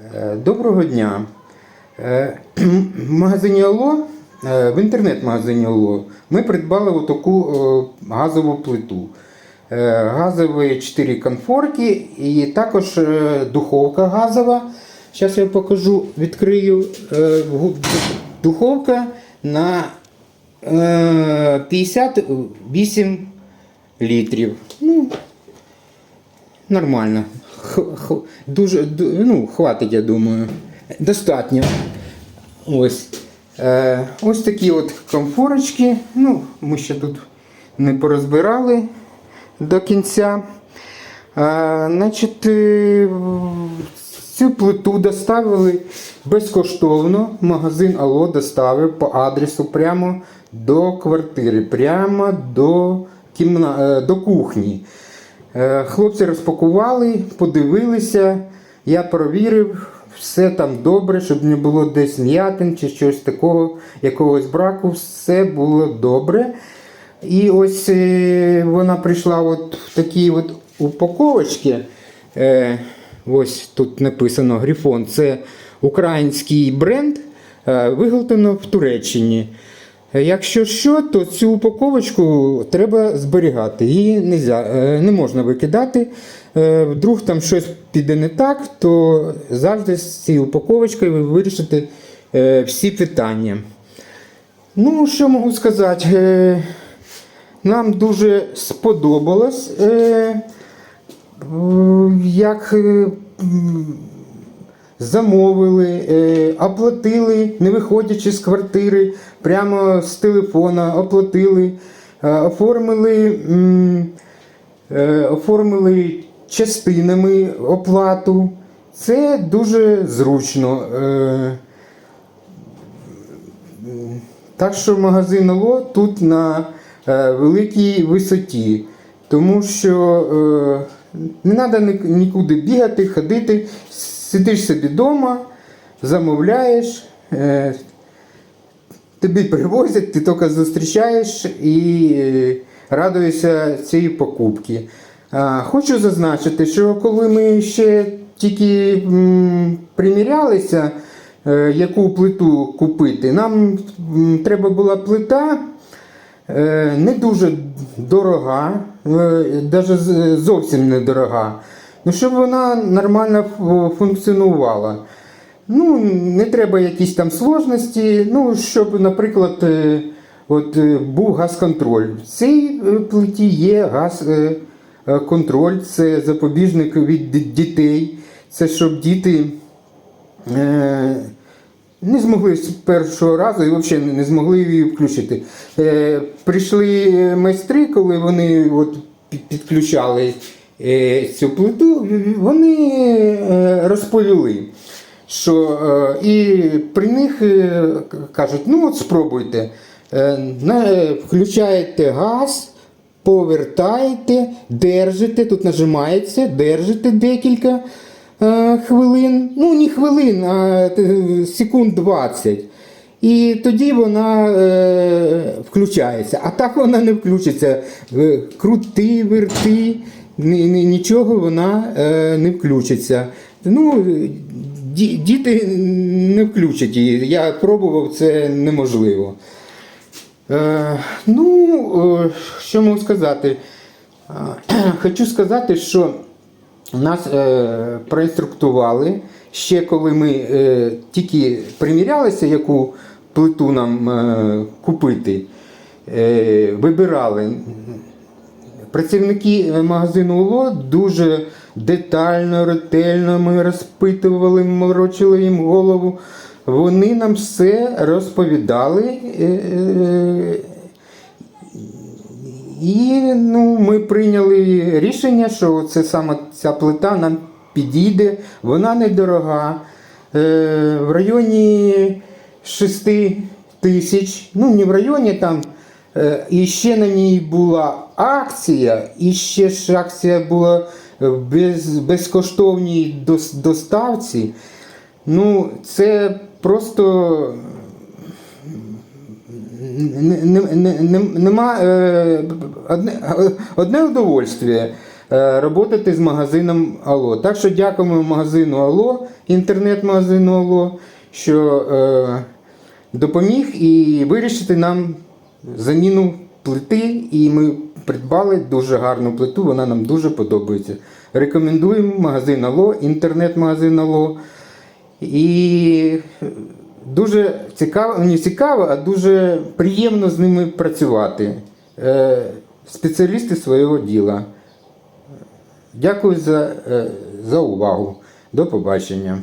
Е, Доброго дня. Е, В магазині Алло, е, в інтернет-магазині Алло, ми придбали таку газову плиту. Газові 4 конфорки і також духовка газова. Зараз я покажу, відкрию. Духовка на е, 58 літрів. Ну, Нормально. Х- х- Дуже ду- ну, хватить, я думаю. Достатньо. Ось. Е, ось такі от комфорочки. Ну, ми ще тут не порозбирали до кінця. Е, значить, е, цю плиту доставили безкоштовно. Магазин Алло доставив по адресу прямо до квартири, прямо до, кімна... е, до кухні. Е, Хлопці розпакували, подивилися, я провірив, все там добре, щоб не було десь м'ятин чи щось такого, якогось браку, все було добре. І ось е, вона прийшла от в такій от упаковочці. Е, ось тут написано Грифон. Це український бренд, виготовлено в Туреччині. Е, Якщо що, то цю упаковочку треба зберігати. Її е, не можна викидати. Е, Вдруг там щось піде не так, то завжди з цією упаковочкою ви вирішите всі питання. Ну, що можу сказати? Нам дуже сподобалось, як замовили, е, оплатили, не виходячи з квартири, прямо з телефона, оплатили, е, оформили, е, оформили частинами оплату. Це дуже зручно. Так що магазин Алло тут на великій висоті, тому що не треба нікуди бігати, ходити, сидиш собі вдома, замовляєш, е, тобі привозять, ти тільки зустрічаєш і е, радуєшся цієї покупки. Хочу зазначити, що коли ми ще тільки примірялися, е, яку плиту купити, нам треба була плита не дуже дорога, навіть зовсім не дорога. Ну, щоб вона нормально функціонувала. Ну, не треба якісь там сложності, ну, щоб, наприклад, е, от, е, був газ-контроль. В цій е, плиті є газ-контроль, це запобіжник від дітей. Це щоб діти не змогли з першого разу і взагалі не змогли її включити. Прийшли майстри, коли вони от підключали цю плиту, вони е, розповіли, що е, і при них е, кажуть, ну от спробуйте, е, е, включаєте газ. Повертаєте, держите, тут нажимається, держите декілька е, хвилин, ну не хвилин, а е, секунд 20. І тоді вона е, включається. А так вона не включиться. Е, Крути, верти, нічого вона е, не включиться. Ну, діти не включать її. Я пробував, це неможливо. Е, ну, е, що можу сказати? Хочу сказати, що нас проінструктували ще коли ми тільки примірялися, яку плиту нам купити, вибирали. Працівники магазину УЛО дуже детально, ретельно ми розпитували, морочили їм голову. Вони нам все розповідали. е, е, і ну, ми прийняли рішення, що це саме ця плита нам підійде, вона недорога. Е, в районі 6 тисяч, ну не в районі там. Е, і ще на ній була акція, і ще ж акція була без, безкоштовній доставці. Ну, це просто не- не- не- не- нема е, одне, одне удовольствие. е, працювати з магазином Алло. Так що дякуємо магазину Алло, інтернет-магазину Алло, що допоміг і вирішити нам заміну плити. І ми придбали дуже гарну плиту, вона нам дуже подобається. Рекомендуємо магазин Алло, інтернет-магазин Алло. І дуже цікаво, не цікаво, а дуже приємно з ними працювати. Е, Спеціалісти свого діла. Дякую за, е, за увагу. До побачення.